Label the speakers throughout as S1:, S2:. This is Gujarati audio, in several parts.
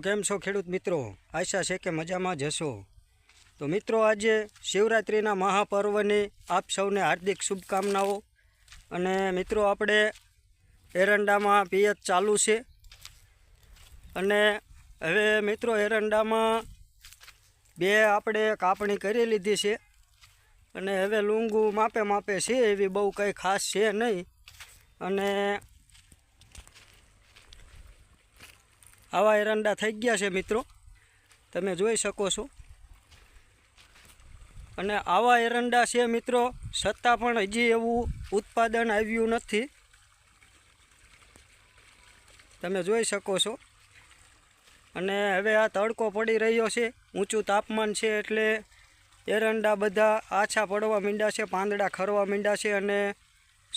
S1: કેમ છો ખેડૂત મિત્રો? આશા છે કે મજામાં જશો તો મિત્રો, આજે શિવરાત્રિના મહાપર્વની આપ સૌને હાર્દિક શુભકામનાઓ. અને મિત્રો, આપણે એરંડામાં પિયત ચાલુ છે. અને હવે મિત્રો, એરંડામાં બે આપણે કાપણી કરી લીધી છે. અને હવે લૂંગું માપે માપે છે એવી બહુ કંઈ ખાસ છે નહીં. અને આવા એરંડા થઈ ગયા છે મિત્રો. તમે જોઈ શકો છો. અને આવા એરંડા છે મિત્રો, છતાં પણ હજી એવું ઉત્પાદન આવ્યું નથી. તમે જોઈ શકો છો. અને હવે આ તડકો પડી રહ્યો છે, ઊંચું તાપમાન છે એટલે એરંડા બધા આછા પડવા માંડ્યા છે, પાંદડા ખરવા માંડ્યા છે અને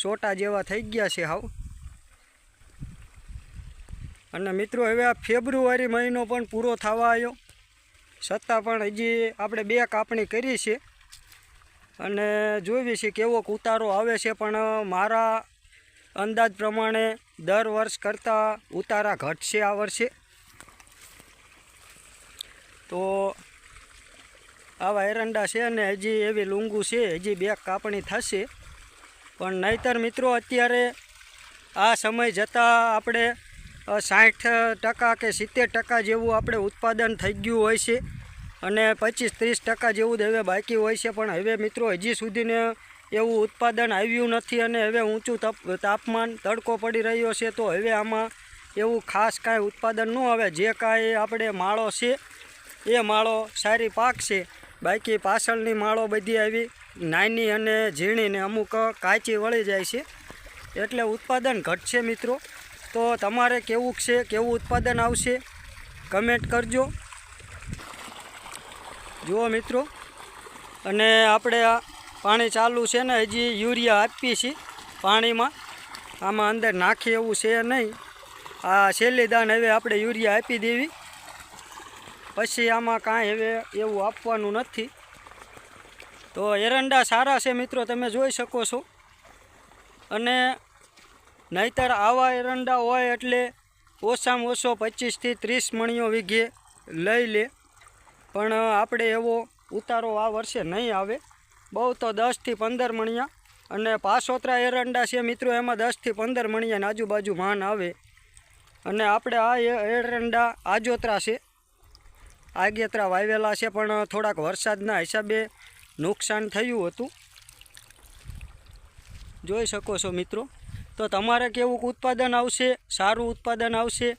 S1: સોટા જેવા થઈ ગયા છે હાવ. અને મિત્રો, હવે આ ફેબ્રુઆરી મહિનો પણ પૂરો થવા આવ્યો. છતાં પણ હજી આપણે બે કાપણી કરી છે. અને જોઈએ છે કેવો ઉતારો આવે છે, પણ મારા અંદાજ પ્રમાણે દર વર્ષ કરતાં ઉતારા ઘટશે આ વર્ષે. તો આવા એરંડા છે ને હજી એવી લુંગુ છે, હજી બે કાપણી થશે. પણ નહીતર મિત્રો, અત્યારે આ સમય જતાં આપણે સાઠ ટકા કે સિત્તેર ટકા જેવું આપણે ઉત્પાદન થઈ ગયું હોય છે અને પચીસ ત્રીસ ટકા જેવું જ હવે બાકી હોય છે. પણ હવે મિત્રો હજી સુધીને એવું ઉત્પાદન આવ્યું નથી અને હવે ઊંચું તપ, તાપમાન તડકો પડી રહ્યો છે. તો હવે આમાં એવું ખાસ કાંઈ ઉત્પાદન ન આવે. જે કાંઈ આપણે માળો છે, એ માળો સારી પાક છે. બાકી પાછળની માળો બધી આવી નાની અને ઝીણીને અમુક કાચી વળી જાય છે. એટલે ઉત્પાદન ઘટશે મિત્રો. તો તમારે કેવું છે, કેવું ઉત્પાદન આવશે કમેન્ટ કરજો. જુઓ મિત્રો, અને આપણે આ પાણી ચાલુ છે ને, હજી યુરિયા આપીએ છીએ પાણીમાં. આમાં અંદર નાખી એવું છે નહીં. આ છેલ્લી દાન હવે આપણે યુરિયા આપી દેવી. પછી આમાં કાંઈ હવે એવું આપવાનું નથી. તો એરંડા સારા છે મિત્રો, તમે જોઈ શકો છો. અને નહીતર આવા એરંડા હોય એટલે ઓછામાં ઓછો પચીસથી ત્રીસ મણીઓ વીઘે લઈ લે. પણ આપણે એવો ઉતારો આ વર્ષે નહીં આવે. બહુ તો દસથી પંદર મણિયા અને પાસોતરા એરંડા છે મિત્રો, એમાં દસથી પંદર મણિયાની આજુબાજુ માન આવે. અને આપણે આ એરંડા આજોતરા છે. આગેતરા વાવેલા છે, પણ થોડાક વરસાદના હિસાબે નુકસાન થયું હતું. જોઈ શકો છો મિત્રો. તો તમારે કેવું ઉત્પાદન આવશે? સારું ઉત્પાદન આવશે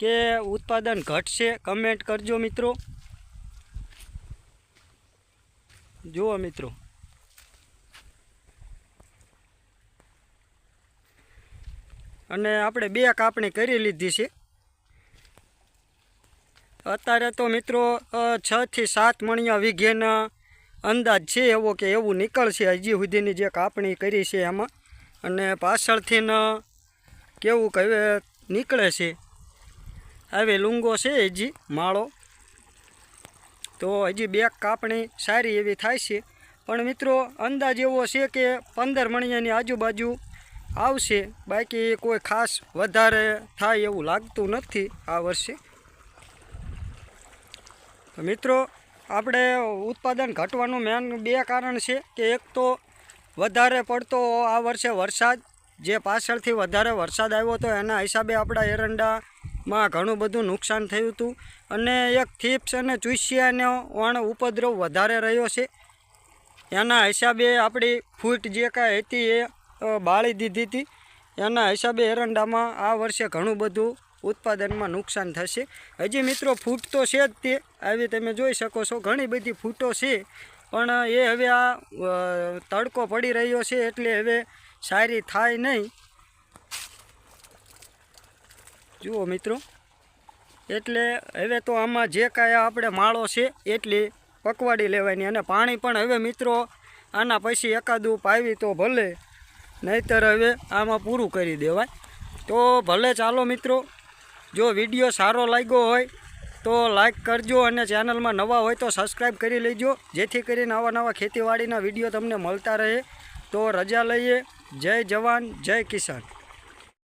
S1: કે ઉત્પાદન ઘટશે? કમેન્ટ કરજો મિત્રો. જુઓ મિત્રો. અને આપણે બે કાપણી કરી લીધી છે. અત્યારે તો મિત્રો છ થી સાત મણિયા વીઘેના અંદાજ છે એવો કે એવું નીકળશે હજી સુધીની જે કાપણી કરી છે એમાં અને પાછળથી ન કેવું કહે નીકળે છે. હવે લુંગો છે હજી, માળો. તો હજી બે કાપણી સારી એવી થાય છે. પણ મિત્રો, અંદાજ એવો છે કે પંદર મણિયાની આજુબાજુ આવશે. બાકી કોઈ ખાસ વધારે થાય એવું લાગતું નથી આ વર્ષે. મિત્રો, આપણે ઉત્પાદન ઘટવાનું મેન બે કારણ છે કે એક તો વધારે પડતો આ વર્ષે વરસાદ. જે પાછળથી વધારે વરસાદ આવ્યો હતો એના હિસાબે આપણા એરંડામાં ઘણું બધું નુકસાન થયું હતું. અને એક થીપ્સ અને ચૂસિયાનો વણ ઉપદ્રવ વધારે રહ્યો છે. એના હિસાબે આપણી ફૂટ જે કાંઈ હતી એ બાળી દીધી હતી. એના હિસાબે એરંડામાં આ વર્ષે ઘણું બધું ઉત્પાદનમાં નુકસાન થશે. હજી મિત્રો, ફૂટ તો છે જ તે. આવી તમે જોઈ શકો છો, ઘણી બધી ફૂટો છે. પણ એ હવે આ તડકો પડી રહ્યો છે એટલે હવે સારી થાય નહીં. જુઓ મિત્રો, એટલે હવે તો આમાં જે કાંઈ આપણે માળો છે એટલી પકવાડી લેવાની અને પાણી પણ હવે મિત્રો આના પછી એકાદું પાવી તો ભલે, નહીતર હવે આમાં પૂરું કરી દેવાય. તો ભલે ચાલો મિત્રો, જો વીડિયો સારો લાગ્યો હોય તો લાઈક કરજો અને ચેનલમાં નવા હોય તો સબસ્ક્રાઈબ કરી લેજો. જેથી કરીને આવા નવા ખેતીવાડીના વીડિયો તમને મળતા રહે. તો રજા લઈએ. જય જવાન, જય કિસાન.